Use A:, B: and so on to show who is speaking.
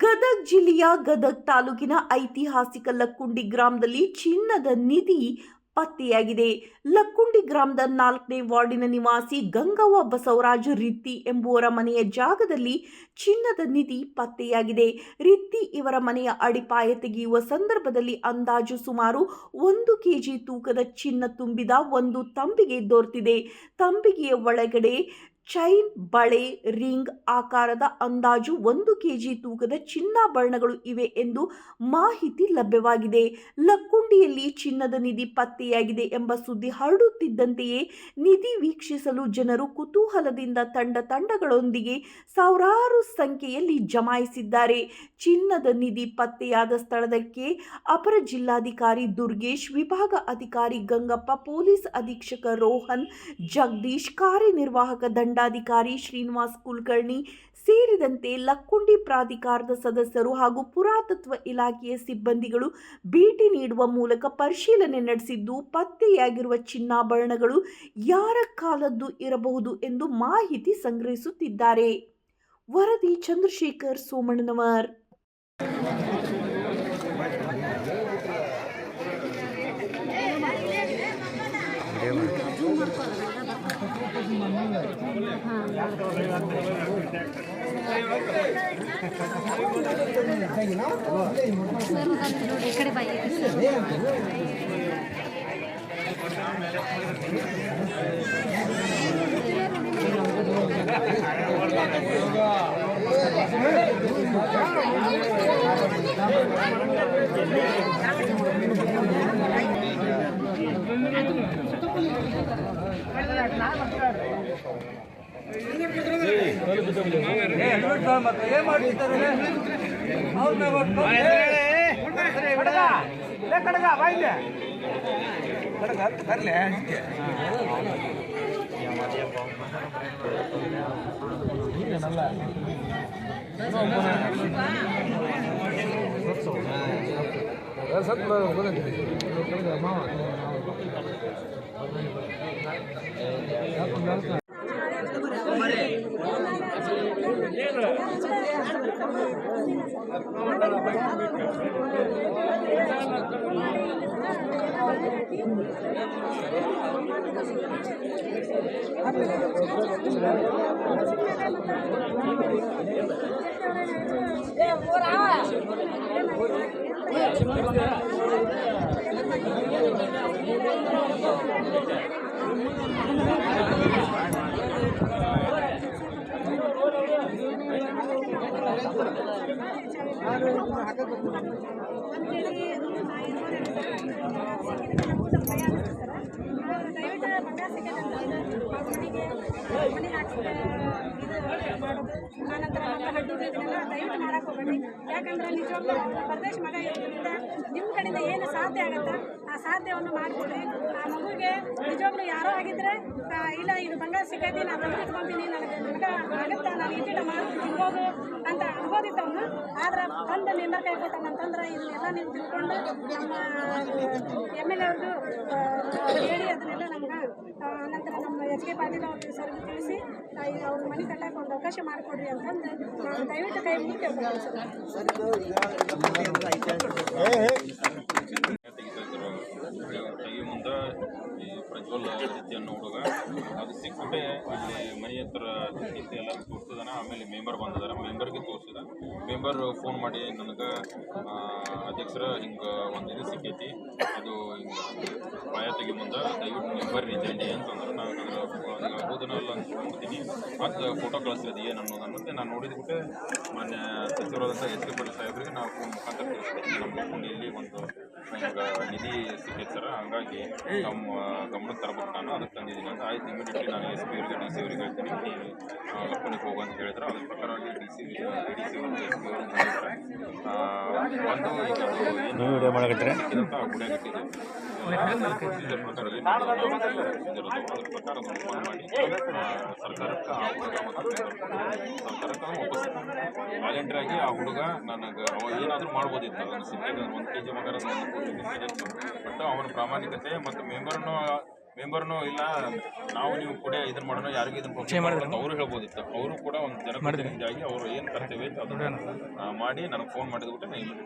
A: ಗದಗ ಜಿಲ್ಲೆಯ ಗದಗ ತಾಲೂಕಿನ ಐತಿಹಾಸಿಕ ಲಕ್ಕುಂಡಿ ಗ್ರಾಮದಲ್ಲಿ ಚಿನ್ನದ ನಿಧಿ ಪತ್ತೆಯಾಗಿದೆ. ಲಕ್ಕುಂಡಿ ಗ್ರಾಮದ ನಾಲ್ಕನೇ ವಾರ್ಡಿನ ನಿವಾಸಿ ಗಂಗವ್ವ ಬಸವರಾಜ ರಿತ್ತಿ ಎಂಬುವರ ಮನೆಯ ಜಾಗದಲ್ಲಿ ಚಿನ್ನದ ನಿಧಿ ಪತ್ತೆಯಾಗಿದೆ. ರಿತ್ತಿ ಇವರ ಮನೆಯ ಅಡಿಪಾಯ ತೆಗೆಯುವ ಸಂದರ್ಭದಲ್ಲಿ ಅಂದಾಜು ಸುಮಾರು ಒಂದು ಕೆಜಿ ತೂಕದ ಚಿನ್ನ ತುಂಬಿದ ಒಂದು ತಂಬಿಗೆ ದೊರೆತಿದೆ. ತಂಬಿಗೆಯ ಒಳಗಡೆ ಚೈನ್ ಬಳೆ ರಿಂಗ್ ಆಕಾರದ ಅಂದಾಜು ಒಂದು ಕೆಜಿ ತೂಕದ ಚಿನ್ನಾಭರಣಗಳು ಇವೆ ಎಂದು ಮಾಹಿತಿ ಲಭ್ಯವಾಗಿದೆ. ಲಕ್ಕುಂಡಿಯಲ್ಲಿ ಚಿನ್ನದ ನಿಧಿ ಪತ್ತೆಯಾಗಿದೆ ಎಂಬ ಸುದ್ದಿ ಹರಡುತ್ತಿದ್ದಂತೆಯೇ ನಿಧಿ ವೀಕ್ಷಿಸಲು ಜನರು ಕುತೂಹಲದಿಂದ ತಂಡ ತಂಡಗಳೊಂದಿಗೆ ಸಾವಿರಾರು ಸಂಖ್ಯೆಯಲ್ಲಿ ಜಮಾಯಿಸಿದ್ದಾರೆ. ಚಿನ್ನದ ನಿಧಿ ಪತ್ತೆಯಾದ ಸ್ಥಳದಕ್ಕೆ ಅಪರ ಜಿಲ್ಲಾಧಿಕಾರಿ ದುರ್ಗೇಶ್, ವಿಭಾಗ ಅಧಿಕಾರಿ ಗಂಗಪ್ಪ, ಪೊಲೀಸ್ ಅಧೀಕ್ಷಕ ರೋಹನ್, ಜಗದೀಶ್ ಕಾರ್ಯನಿರ್ವಾಹಕ ದಂಡಾಧಿಕಾರಿ ಶ್ರೀನಿವಾಸ್ ಕುಲಕರ್ಣಿ ಸೇರಿದಂತೆ ಲಕ್ಕುಂಡಿ ಪ್ರಾಧಿಕಾರದ ಸದಸ್ಯರು ಹಾಗೂ ಪುರಾತತ್ವ ಇಲಾಖೆಯ ಸಿಬ್ಬಂದಿಗಳು ಭೇಟಿ ನೀಡುವ ಮೂಲಕ ಪರಿಶೀಲನೆ ನಡೆಸಿದ್ದು ಪತ್ತೆಯಾಗಿರುವ ಚಿನ್ನಾಭರಣಗಳು ಯಾರ ಕಾಲದ್ದು ಇರಬಹುದು ಎಂದು ಮಾಹಿತಿ ಸಂಗ್ರಹಿಸುತ್ತಿದ್ದಾರೆ ವರದಿ ಚಂದ್ರಶೇಖರ್ ಸೋಮಣ್ಣನವರ್
B: Thank ಕಡೆ ಬಾಯಿ
C: ಕಡಗ ಲೇ ಕಡಗ ಬಾಯಿಲೆ ಕಡಗ ಬರ್ಲೆ
D: ಆನಂತರ ಮಕ್ಕಳ Vamos lá, vamos lá. ఆకలి ಯಾಕಂದ್ರೆ ನಿಜವಾಗ್ಲೂ ಪರದೇಶ ಮಗ ಇರೋದ್ರಿಂದ ನಿಮ್ಮ ಕಡೆಯಿಂದ ಏನು ಸಾಧ್ಯ ಆಗುತ್ತಾ, ಆ ಸಾಧ್ಯವನ್ನು ಮಾಡಿಕೊಡ್ರಿ. ಆ ಮಗುಗೆ ನಿಜವಾಗ್ಲೂ ಯಾರೋ ಆಗಿದ್ರೆ ಇಲ್ಲ, ಇದು ಬಂಗಾರ ಸಿಕ್ಕೈತಿ ನಾನು ಇಟ್ಕೊಂತೀನಿ ನನಗೆ ನನಗೆ ಆಗುತ್ತಾ, ನಾನು ಇಟ್ಟಿಟ ಮಾಡಿ ತಿನ್ಬೋದು ಅಂತ ಅನ್ಬೋದಿತ್ತವನು ಆದ್ರೆ ಬಂದು ನಿಮ್ಮ ಕೈ ಕೊಟ್ಟಾನಂತಂದ್ರೆ ಇದನ್ನೆಲ್ಲ ನೀವು ತಿಳ್ಕೊಂಡು ನಮ್ಮ ಎಂ ಎಲ್ ಎ ಹೇಳಿ ಅದನ್ನೆಲ್ಲ ನಮ್ಗೆ ಆ, ನಂತರ ನಮ್ಮ ಎಚ್ ಕೆ ಪಾಟೀಲ್ ಅವ್ರಿಗೆ ಸರ್ಗೆ ತಿಳಿಸಿ ಅವ್ರ ಮನೆ ಕಟ್ಟಕ್ಕೆ ಒಂದು ಅವಕಾಶ ಮಾಡಿಕೊಡ್ರಿ ಅಂತಂದು ನಾನು ದಯವಿಟ್ಟು ಕೈ ಮುಗಿ
E: ತೆಗಿ ಮುಂದೆ ಈ ಪ್ರಜ್ವಲ್ ರೀತಿ ಅನ್ನೋ ಹುಡುಗ ಅದು ಸಿಕ್ಬಿಟ್ಟೆ ಇಲ್ಲಿ ಮನೆ ಹತ್ರ ಎಲ್ಲರೂ ತೋರಿಸಿದಾನೆ ತೋರಿಸಿದಾನ ಆಮೇಲೆ ಮೆಂಬರ್ ಬಂದಿದ್ದಾರೆ ಮೆಂಬರ್ಗೆ ತೋರಿಸಿದ ಮೆಂಬರ್ ಫೋನ್ ಮಾಡಿ ನನಗೆ ಅಧ್ಯಕ್ಷರ ಹಿಂಗೆ ಒಂದು ಇದು ಸಿಕ್ಕೈತಿ. ಅದು ಹಿಂಗೆ ಪಾಯ ತೆಗಿ ಮುಂದೆ ದಯವಿಟ್ಟು ಮೆಂಬರ್ ಜಂಡಿ ಅಂತಂದ್ರೆ ನಾನು ಅದ್ರ ಹೌದನಲ್ಲ ಅಂತ ನೋಡ್ತೀನಿ ಮತ್ತು ಫೋಟೋ ಕಳಿಸ್ತಿದ್ದೆ ಏನು ಅನ್ನೋದು ಅನ್ನೋದು ನಾನು ನೋಡಿದ್ಬಿಟ್ಟೆ ಮೊನ್ನೆ ಸಚಿವರಾದಂಥ ಎಸ್ ಕೆ ಪಾಟೀಲ್ ಸಾಹೇಬ್ರಿಗೆ ನಾವು ಫೋನ್ ಮುಖಾಂತರ ಒಂದು ಹಿಂಗೆ ನಿಧಿ ಸಿಕ್ಕೈತೆ ಸರ್ ಹಂಗಾಗಿ ನಮ್ಮ ಗಮನ ತರಬೇಕು ನಾನು ಅದಕ್ಕೆ ತಂದಿದ್ದೀನಿ ಅಂತ ಆಯ್ತು. ಇಮಿಡಿಯೇಟ್ಲಿ ನಾನು ಎಸ್ ಪಿ ಅವರಿಗೆ ಡಿ ಸಿ ಅವ್ರಿಗೆ ಹೇಳ್ತೀನಿ. ನೀವು ಲಕ್ಕುಣಿಗೆ ಹೋಗು ಅಂತ ಹೇಳಿದ್ರೆ ಅದ್ರ ಪ್ರಕಾರವಾಗಿ ಡಿ ಸಿ ಡಿ ಸಿ ಅವರು ಎಸ್ ಪಿ ಅವರು ಒಂದು ಈಗ? ಗುಡಿಯಾಗಿಟ್ಟಿದೆ ವಾಲಂಟಿಯರ್ ಆಗಿ ಆ ಹುಡುಗ ನನಗೆ ಅವ ಏನಾದರೂ ಮಾಡ್ಬೋದಿತ್ತು ಅದನ್ನು ಸಿಕ್ಕಿದ ಒಂದು ಕೆ ಜಿ ಮಗರ ಬಟ್ ಅವನ ಪ್ರಾಮಾಣಿಕತೆ ಮತ್ತು ಮೆಂಬರ್ನು ಮೆಂಬರ್ನು ಇಲ್ಲ ನಾವು ನೀವು ಕೂಡ ಇದನ್ನ ಮಾಡೋಣ ಯಾರಿಗೂ ಇದನ್ನ ಮಾಡಿದ್ರು. ಅವರು ಹೇಳ್ಬೋದಿತ್ತು. ಅವರು ಕೂಡ ಒಂದು ಜನಪ್ರತಿನಿಧಿಯಾಗಿ ಅವರು ಏನು ಕರ್ತವ್ಯ ಇತ್ತು ಅದನ್ನು ಮಾಡಿ ನನಗೆ ಫೋನ್ ಮಾಡಿದ್ಬಿಟ್ಟು ನಾನು ಇಲ್ಲಿ